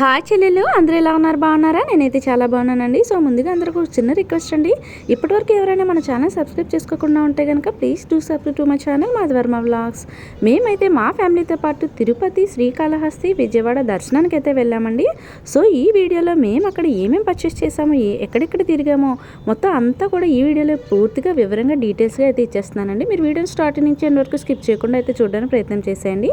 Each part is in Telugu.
హాయ్ చెల్లెలు అందరూ ఎలా ఉన్నారు? బాగున్నారా? నేనైతే చాలా బాగున్నానండి. సో ముందుగా అందరికీ ఒక చిన్న రిక్వెస్ట్ అండి. ఇప్పటివరకు ఎవరైనా మన ఛానల్ సబ్స్క్రైబ్ చేసుకోకుండా ఉంటే కనుక please do subscribe to my channel మాది వర్మ వ్లాగ్స్. మేమైతే మా ఫ్యామిలీతో పాటు తిరుపతి శ్రీకాళహస్తి విజయవాడ దర్శనానికి అయితే వెళ్ళామండి. సో ఈ వీడియోలో మేము అక్కడ ఏమేమి పర్చేస్ చేసామో ఏ ఎక్కడెక్కడ తిరిగామో మొత్తం అంతా కూడా ఈ వీడియోలో పూర్తిగా వివరంగా డీటెయిల్స్గా అయితే ఇచ్చేస్తున్నానండి. మీరు వీడియోని స్టార్టింగ్ నుంచి ఎండ్ వరకు స్కిప్ చేయకుండా అయితే చూడడానికి ప్రయత్నం చేసేయండి.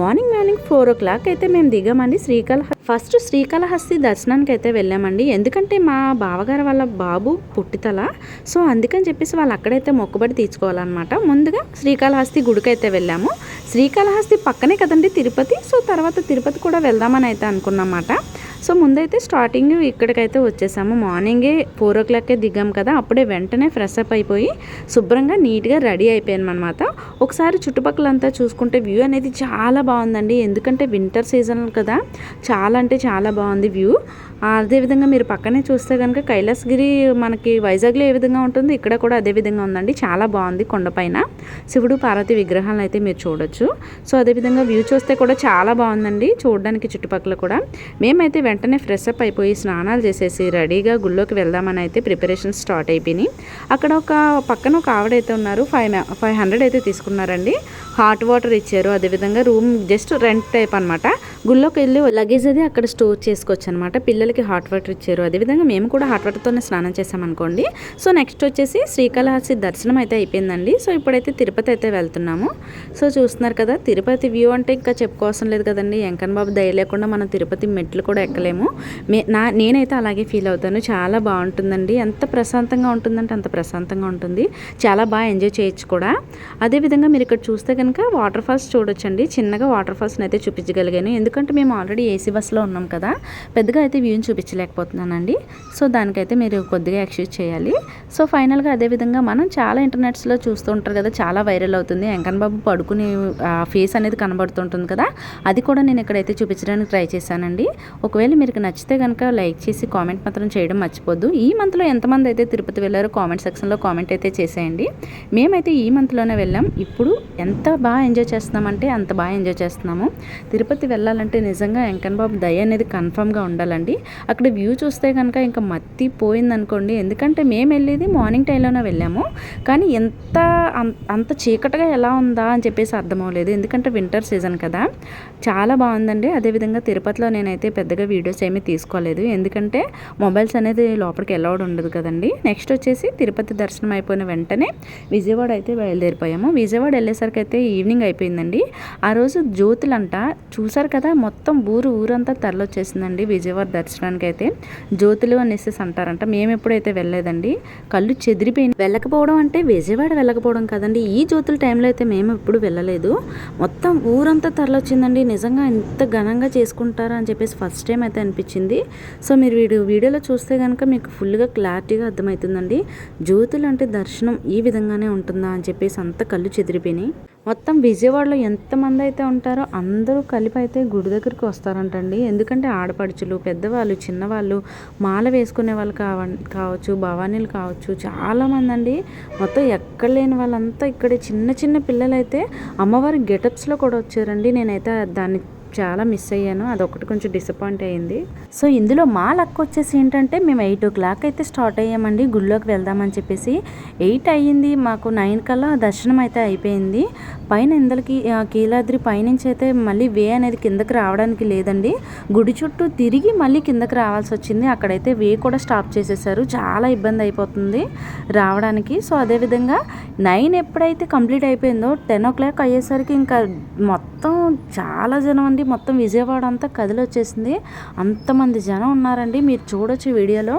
Morning morning four o'clock అయితే మేము దిగామండి శ్రీకాళహస్తి. ఫస్ట్ శ్రీకాళహస్తి దర్శనానికి అయితే వెళ్ళామండి. ఎందుకంటే మా బావగారు వాళ్ళ బాబు పుట్టితల. సో అందుకని చెప్పేసి వాళ్ళు అక్కడైతే మొక్కుబడి తీర్చుకోవాలన్నమాట. ముందుగా శ్రీకాళహస్తి గుడికి అయితే వెళ్ళాము. శ్రీకాళహస్తి పక్కనే కదండి తిరుపతి. సో తర్వాత తిరుపతి కూడా వెళ్దామని అయితే అనుకున్నమాట సో ముందైతే స్టార్టింగ్ ఇక్కడికైతే వచ్చేసాము. మార్నింగే ఫోర్ ఓ క్లాక్కే దిగాం కదా అప్పుడే వెంటనే ఫ్రెష్ అప్ అయిపోయి శుభ్రంగా నీట్గా రెడీ అయిపోయాను అనమాట ఒకసారి చుట్టుపక్కలంతా చూసుకుంటే వ్యూ అనేది చాలా బాగుందండి. ఎందుకంటే వింటర్ సీజన్ కదా చాలా అంటే చాలా బాగుంది వ్యూ. అదేవిధంగా మీరు పక్కనే చూస్తే కనుక కైలాసగిరి మనకి వైజాగ్లో ఏ విధంగా ఉంటుంది ఇక్కడ కూడా అదే విధంగా ఉందండి. చాలా బాగుంది కొండపైన శివుడు పార్వతి విగ్రహాలను అయితే మీరు చూడొచ్చు. సో అదేవిధంగా వ్యూ చూస్తే కూడా చాలా బాగుందండి చూడడానికి చుట్టుపక్కల కూడా. మేమైతే వెంటనే ఫ్రెష్ అప్ అయిపోయి స్నానాలు చేసేసి రెడీగా గుళ్ళోకి వెళ్దామని అయితే ప్రిపరేషన్ స్టార్ట్ అయిపోయినాయి. అక్కడ ఒక పక్కన ఒక ఆవిడైతే ఉన్నారు. ఫైవ్ ఫైవ్ హండ్రెడ్ అయితే తీసుకున్నారండి. హాట్ వాటర్ ఇచ్చారు. అదేవిధంగా రూమ్ జస్ట్ రెంట్ టైప్ అనమాట గుళ్ళోకి వెళ్ళి లగేజ్ అది అక్కడ స్టోర్ చేసుకోవచ్చు అనమాట పిల్లలకి హాట్ వాటర్ ఇచ్చారు. అదేవిధంగా మేము కూడా హాట్ వాటర్తోనే స్నానం చేసామనుకోండి సో నెక్స్ట్ వచ్చేసి శ్రీకాళహస్తి దర్శనం అయితే అయిపోయిందండి. సో ఇప్పుడైతే తిరుపతి అయితే వెళ్తున్నాము. సో చూస్తున్నారు కదా తిరుపతి వ్యూ అంటే ఇంకా చెప్పుకోవాల్సిన లేదు కదండి. వెంకన్న బాబు దయ లేకుండా మనం తిరుపతి మెట్లు కూడా ఎక్కలేము. మే నా నేనైతే అలాగే ఫీల్ అవుతాను. చాలా బాగుంటుందండి. ఎంత ప్రశాంతంగా ఉంటుందంటే అంత ప్రశాంతంగా ఉంటుంది. చాలా బాగా ఎంజాయ్ చేయొచ్చు కూడా. అదేవిధంగా మీరు ఇక్కడ చూస్తే కనుక వాటర్ ఫాల్స్ చూడొచ్చండి. చిన్నగా వాటర్ ఫాల్స్ని అయితే చూపించగలిగాను. ఎందుకంటే మేము ఆల్రెడీ ఏసీ బస్సులో ఉన్నాం కదా. పెద్దగా అయితే వీడియోని చూపించలేకపోతున్నానండి. సో దానికైతే మీరు కొద్దిగా ఎక్స్క్యూజ్ చేయాలి. సో ఫైనల్గా అదేవిధంగా మనం చాలా ఇంటర్నెట్స్లో చూస్తూ ఉంటారు కదా చాలా వైరల్ అవుతుంది. వెంకన్ బాబు పడుకునే ఫేస్ అనేది కనబడుతుంటుంది కదా అది కూడా నేను ఇక్కడైతే చూపించడానికి ట్రై చేశానండి. ఒకవేళ మీకు నచ్చితే కనుక లైక్ చేసి కామెంట్ మాత్రం చేయడం మర్చిపోద్దు. ఈ మంత్లో ఎంతమంది అయితే తిరుపతి వెళ్ళారో కామెంట్ సెక్షన్లో కామెంట్ అయితే చేసేయండి. మేమైతే ఈ మంత్లోనే వెళ్ళాం. ఇప్పుడు ఎంత బాగా ఎంజాయ్ చేస్తున్నామంటే అంత బాగా ఎంజాయ్ చేస్తున్నాము. తిరుపతి వెళ్ళాలంటే నిజంగా వెంకన్ బాబు దయ అనేది కన్ఫామ్గా ఉండాలండి. అక్కడ వ్యూ చూస్తే కనుక ఇంకా మత్తి పోయిందనుకోండి. ఎందుకంటే మేము వెళ్ళేది మార్నింగ్ టైంలోనే వెళ్ళాము. కానీ ఎంత అంత చీకటిగా ఎలా ఉందా అని చెప్పేసి అర్థం అవ్వలేదు. ఎందుకంటే వింటర్ సీజన్ కదా. చాలా బాగుందండి. అదేవిధంగా తిరుపతిలో నేనైతే పెద్దగా వీడియోస్ ఏమీ తీసుకోలేదు. ఎందుకంటే మొబైల్స్ అనేది లోపలికి ఎలాడ్ ఉండదు కదండి. నెక్స్ట్ వచ్చేసి తిరుపతి దర్శనం అయిపోయిన వెంటనే విజయవాడ అయితే బయలుదేరిపోయాము. విజయవాడ వెళ్ళేసరికి అయితే ఈవినింగ్ అయిపోయిందండి. ఆ రోజు జ్యోతులంట చూసారు కదా మొత్తం ఊరు ఊరంతా తరలొచ్చేసిందండి విజయవాడ దర్శనం. దర్శనానికి అయితే జ్యోతులు అనేసి అంటారంట. మేము ఎప్పుడైతే వెళ్ళలేదండి కళ్ళు చెదిరిపోయి వెళ్ళకపోవడం అంటే విజయవాడ వెళ్ళకపోవడం కదండి. ఈ జ్యోతుల టైంలో అయితే మేము ఎప్పుడు వెళ్ళలేదు. మొత్తం ఊరంతా తరలొచ్చిందండి. నిజంగా ఎంత ఘనంగా చేసుకుంటారా అని చెప్పేసి ఫస్ట్ టైం అయితే అనిపించింది. సో మీరు వీడియో వీడియోలో చూస్తే కనుక మీకు ఫుల్గా క్లారిటీగా అర్థమవుతుందండి. జ్యోతులు అంటే దర్శనం ఈ విధంగానే ఉంటుందా అని చెప్పేసి అంత కళ్ళు చెదిరిపోయినాయి. మొత్తం విజయవాడలో ఎంతమంది అయితే ఉంటారో అందరూ కలిపి అయితే గుడి దగ్గరికి వస్తారంటండి. ఎందుకంటే ఆడపడుచులు పెద్దవాళ్ళు చిన్నవాళ్ళు మాల వేసుకునే వాళ్ళు కావ కావచ్చు భవానీలు కావచ్చు చాలామంది అండి మొత్తం ఎక్కడ లేని వాళ్ళంతా ఇక్కడ చిన్న చిన్న పిల్లలైతే అమ్మవారి గెటప్స్లో కూడా వచ్చారండి. నేనైతే దాన్ని చాలా మిస్ అయ్యాను. అదొకటి కొంచెం డిసప్పాయింట్ అయ్యింది సో ఇందులో మా లక్ వచ్చేసి ఏంటంటే మేము ఎయిట్ ఓ క్లాక్ అయితే స్టార్ట్ అయ్యామండి. గుళ్ళోకి వెళ్దామని చెప్పేసి ఎయిట్ అయ్యింది. మాకు నైన్ కల్లా దర్శనం అయితే అయిపోయింది. పైన ఇందలకి కీలాద్రి పైనుంచి అయితే మళ్ళీ వే అనేది కిందకి రావడానికి లేదండి. గుడి చుట్టూ తిరిగి మళ్ళీ కిందకి రావాల్సి వచ్చింది. అక్కడైతే వే కూడా స్టాప్ చేసేసారు. చాలా ఇబ్బంది అయిపోతుంది రావడానికి. సో అదేవిధంగా నైన్ ఎప్పుడైతే కంప్లీట్ అయిపోయిందో టెన్ ఓ క్లాక్ అయ్యేసరికి ఇంకా మొత్తం చాలా జనం అండి. మొత్తం విజయవాడ అంతా కదిలి వచ్చేసింది అంతమంది జనం ఉన్నారండి. మీరు చూడొచ్చు వీడియోలో.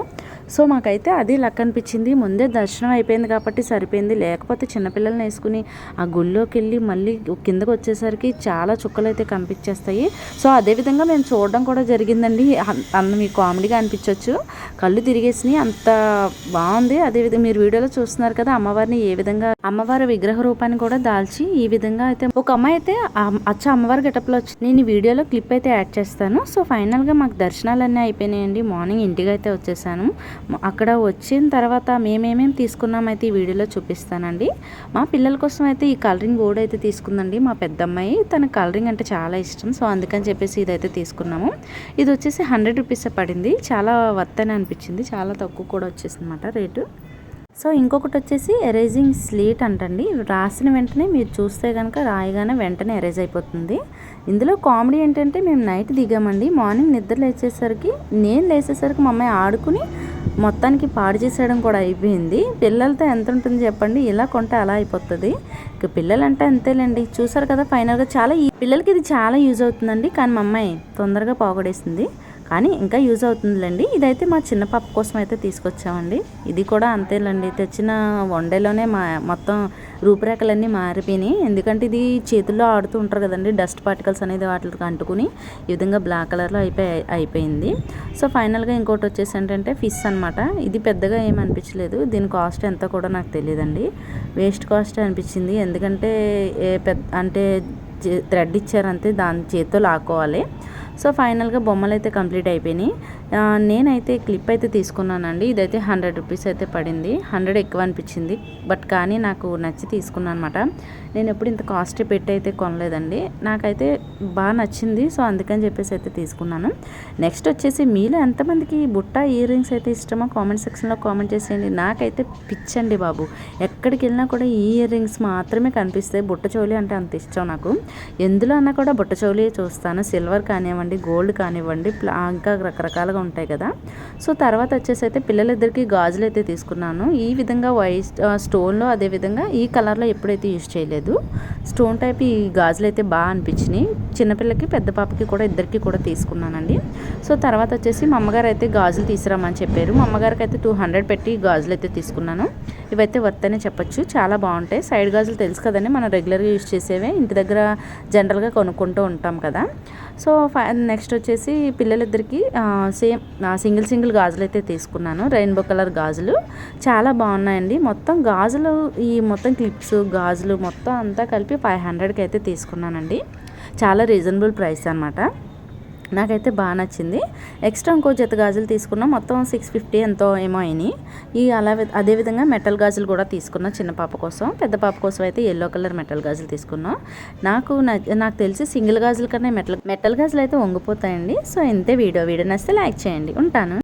సో మాకైతే అది లక్ అనిపించింది. ముందే దర్శనం అయిపోయింది కాబట్టి సరిపోయింది. లేకపోతే చిన్నపిల్లల్ని వేసుకుని ఆ గుళ్ళోకి వెళ్ళి మళ్ళీ కిందకు వచ్చేసరికి చాలా చుక్కలు అయితే కనిపించేస్తాయి. సో అదేవిధంగా మేము చూడడం కూడా జరిగిందండి. అంత మీకు కామెడీగా అనిపించవచ్చు కళ్ళు తిరిగేసినాయి. అంత బాగుంది. అదేవిధంగా మీరు వీడియోలో చూస్తున్నారు కదా అమ్మవారిని ఏ విధంగా అమ్మవారి విగ్రహ రూపాన్ని కూడా దాల్చి ఈ విధంగా అయితే ఒక అమ్మాయి అయితే అచ్చ అమ్మవారి గెటప్లో వచ్చి నేను వీడియోలో క్లిప్ అయితే యాడ్ చేస్తాను. సో ఫైనల్గా మాకు దర్శనాలన్నీ అయిపోయినాయండి. మార్నింగ్ ఇంటికి అయితే వచ్చేసాను. అక్కడ వచ్చిన తర్వాత మేమేమేమి తీసుకున్నామైతే ఈ వీడియోలో చూపిస్తానండి. మా పిల్లల కోసం అయితే ఈ కలరింగ్ బోర్డు అయితే తీసుకుందండి. మా పెద్దమ్మాయి తన కలరింగ్ అంటే చాలా ఇష్టం. సో అందుకని చెప్పేసి ఇదైతే తీసుకున్నాము. ఇది వచ్చేసి హండ్రెడ్ రూపీస్ పడింది. చాలా వర్త్ అని అనిపించింది. చాలా తక్కువ కూడా వచ్చేసింది అనమాట రేటు. సో ఇంకొకటి వచ్చేసి ఎరేజింగ్ స్లీట్ అంటండి. రాసిన వెంటనే మీరు చూస్తే కనుక రాయగానే వెంటనే ఎరేజ్ అయిపోతుంది. ఇందులో కామెడీ ఏంటంటే మేము నైట్ దిగామండి. మార్నింగ్ నిద్ర లేచేసరికి నేను లేచేసరికి మా అమ్మాయి ఆడుకుని మొత్తానికి పాడు చేసేయడం కూడా అయిపోయింది. పిల్లలతో ఎంత ఉంటుంది చెప్పండి. ఇలా కొంటే అలా అయిపోతుంది. ఇక పిల్లలంటే అంతేలేండి. చూసారు కదా ఫైనల్గా చాలా ఈ పిల్లలకి ఇది చాలా యూజ్ అవుతుందండి. కానీ మా అమ్మాయి తొందరగా పోగొడేసింది కానీ ఇంకా యూజ్ అవుతుందిలేండి. ఇదైతే మా చిన్న పాప కోసం అయితే తీసుకొచ్చామండి. ఇది కూడా అంతేలేండి. తెచ్చిన వండేలోనే మా మొత్తం రూపురేఖలన్నీ మారిపోయినాయి. ఎందుకంటే ఇది చేతుల్లో ఆడుతూ ఉంటారు కదండి. డస్ట్ పార్టికల్స్ అనేది వాటికి అంటుకుని ఈ విధంగా బ్లాక్ కలర్లో అయిపోయి అయిపోయింది. సో ఫైనల్గా ఇంకోటి వచ్చేసి ఏంటంటే ఫిష్ అనమాట ఇది పెద్దగా ఏం అనిపించలేదు. దీని కాస్ట్ ఎంతో కూడా నాకు తెలియదండి. వేస్ట్ కాస్ట్ అనిపించింది. ఎందుకంటే ఏ పెద్ద అంటే థ్రెడ్ ఇచ్చారంతే దాని చేతితో లాక్కోవాలి. సో ఫైనల్గా బొమ్మలు అయితే కంప్లీట్ అయిపోయినాయి. నేనైతే క్లిప్ అయితే తీసుకున్నానండి. ఇదైతే హండ్రెడ్ రూపీస్ అయితే పడింది. హండ్రెడ్ ఎక్కువ అనిపించింది. బట్ కానీ నాకు నచ్చి తీసుకున్నాను అనమాట నేను ఎప్పుడు ఇంత కాస్ట్ పెట్టి అయితే కొనలేదండి. నాకైతే బాగా నచ్చింది. సో అందుకని చెప్పేసి అయితే తీసుకున్నాను. నెక్స్ట్ వచ్చేసి మీలో ఎంతమందికి బుట్ట ఇయర్ రింగ్స్ అయితే ఇష్టమో కామెంట్ సెక్షన్లో కామెంట్ చేసేయండి నాకైతే పిచ్చండి బాబు. ఎక్కడికి వెళ్ళినా కూడా ఈ ఇయర్ రింగ్స్ మాత్రమే కనిపిస్తాయి. బుట్ట చౌలి అంటే అంత ఇష్టం నాకు. ఎందులో అన్నా కూడా బుట్ట చోలి చూస్తాను. సిల్వర్ కానివ్వండి గోల్డ్ కానివ్వండి ఇంకా రకరకాలుగా ఉంటాయి కదా. సో తర్వాత వచ్చేసి అయితే పిల్లలిద్దరికి గాజులు అయితే తీసుకున్నాను. ఈ విధంగా వైట్ స్టోన్లో అదేవిధంగా ఈ కలర్లో ఎప్పుడైతే యూజ్ చేయలేదు స్టోన్ టైప్ ఈ గాజులు అయితే బాగా అనిపించినాయి. చిన్నపిల్లకి పెద్ద పాపకి కూడా ఇద్దరికి కూడా తీసుకున్నానండి. సో తర్వాత వచ్చేసి మా అమ్మగారు అయితే గాజులు తీసుకురామని చెప్పారు. మా అమ్మగారికి అయితే టూ హండ్రెడ్ పెట్టి గాజులు అయితే తీసుకున్నాను. ఇవైతే వర్త్ అనే చెప్పచ్చు. చాలా బాగుంటాయి. సైడ్ గాజులు తెలుసు కదండి మనం రెగ్యులర్గా యూజ్ చేసేవే. ఇంటి దగ్గర జనరల్గా కొనుక్కుంటూ ఉంటాం కదా. సో నెక్స్ట్ వచ్చేసి పిల్లలిద్దరికి సేమ్ సింగిల్ సింగిల్ గాజులు అయితే తీసుకున్నాను. రెయిన్బో కలర్ గాజులు. చాలా బాగున్నాయండి. మొత్తం గాజులు ఈ మొత్తం క్లిప్స్ గాజులు మొత్తం అంతా కలిపి ఫైవ్ హండ్రెడ్కి అయితే తీసుకున్నానండి. చాలా రీజనబుల్ ప్రైస్ అనమాట నాకైతే బాగా నచ్చింది. ఎక్స్ట్రా ఇంకో జత గాజులు తీసుకున్నా. మొత్తం సిక్స్ ఫిఫ్టీ ఎంతో ఏమో అయినాయి. ఈ అలా అదేవిధంగా మెటల్ గాజులు కూడా తీసుకున్నా చిన్న పాప కోసం. పెద్ద పాప కోసం అయితే ఎల్లో కలర్ మెటల్ గాజులు తీసుకున్నాం. నాకు నాకు తెలిసి సింగిల్ గాజుల కన్నా మెటల్ మెటల్ గాజులు అయితే వంగిపోతాయండి. సో ఇంతే వీడియో. వీడియో నచ్చితే లైక్ చేయండి. ఉంటాను.